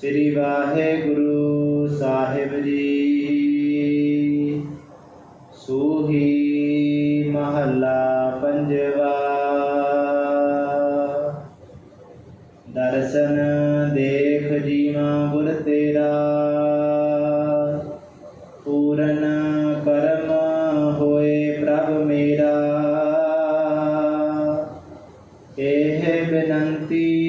ਸ੍ਰੀ ਵਾਹਿਗੁਰੂ ਸਾਹਿਬ ਜੀ। ਸੂਹੀ ਮਹੱਲਾ ਪੰਜਵਾ। ਦਰਸ਼ਨ ਦੇਖ ਜੀਵਾ ਗੁਰ ਤੇਰਾ। ਪੂਰਨ ਕਰਮ ਹੋਏ ਪ੍ਰਭ ਮੇਰਾ। ਇਹ ਬੇਨੰਤੀ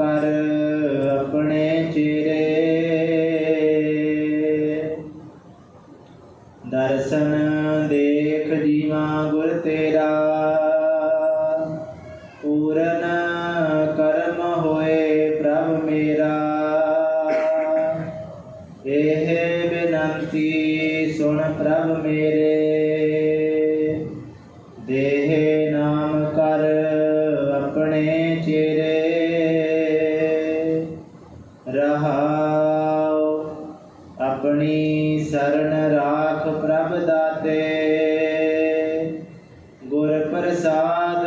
ਕਰ ਆਪਣੇ ਚਿਰੇ। ਦਰਸ਼ਨ ਦੇਖ ਜੀਵਾ ਗੁਰ ਤੇਰਾ। ਪੂਰਨ ਕਰਮ ਹੋਏ ਪ੍ਰਭ ਮੇਰਾ। ਇਹ ਬੇਨੰਤੀ ਸੁਣ ਪ੍ਰਭ ਮੇਰੇ। ਦੇਹ ਆਪਣੀ ਸ਼ਰਨ ਰਾਖ ਪ੍ਰਭ ਦਾਤੇ। ਗੁਰ ਪ੍ਰਸਾਦ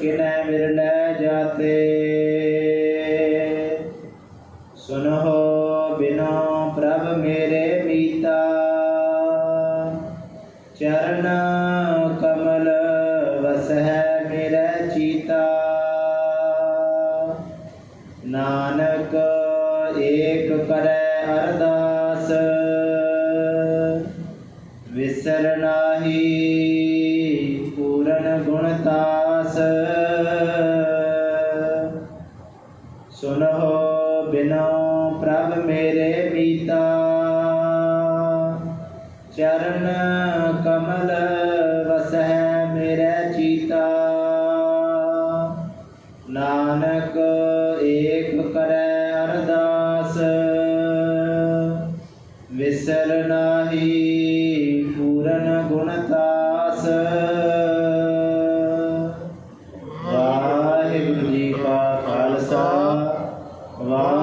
ਕਿਨੈ ਮਿਰਲੈ ਜਾਤੇ। ਸੁਨੋ ਬਿਨੋ ਪ੍ਰਭ ਮੇਰੇ ਮੀਤਾ। ਚਰਨ ਕਮਲ ਵਸਹਿ ਮੇਰਾ ਚੀਤਾ। ਨਾਨਕ ਏਕ ਕਰੈ ਅਰਦਾਸ ਵਿਸਰ ਨਾਹੀ ਪੂਰਨ ਗੁਣਤਾਸ ਸੁਨਹੁ ਬਿਨੋ ਪ੍ਰਭ ਮੇਰੇ ਮੀਤਾ ਚਰਨ ਕਮਲ ਵਸਹਿ ਮੇਰਾ ਚੀਤਾ। ਨਾਨਕ ਵਿਸਰ ਨਾਹੀ ਪੂਰਨ ਗੁਣ ਤਾਸ ਵਾਹਿਗੁਰੂ ਜੀ ਕਾ ਖਾਲਸਾ ਵਾਹਿਗੁਰੂ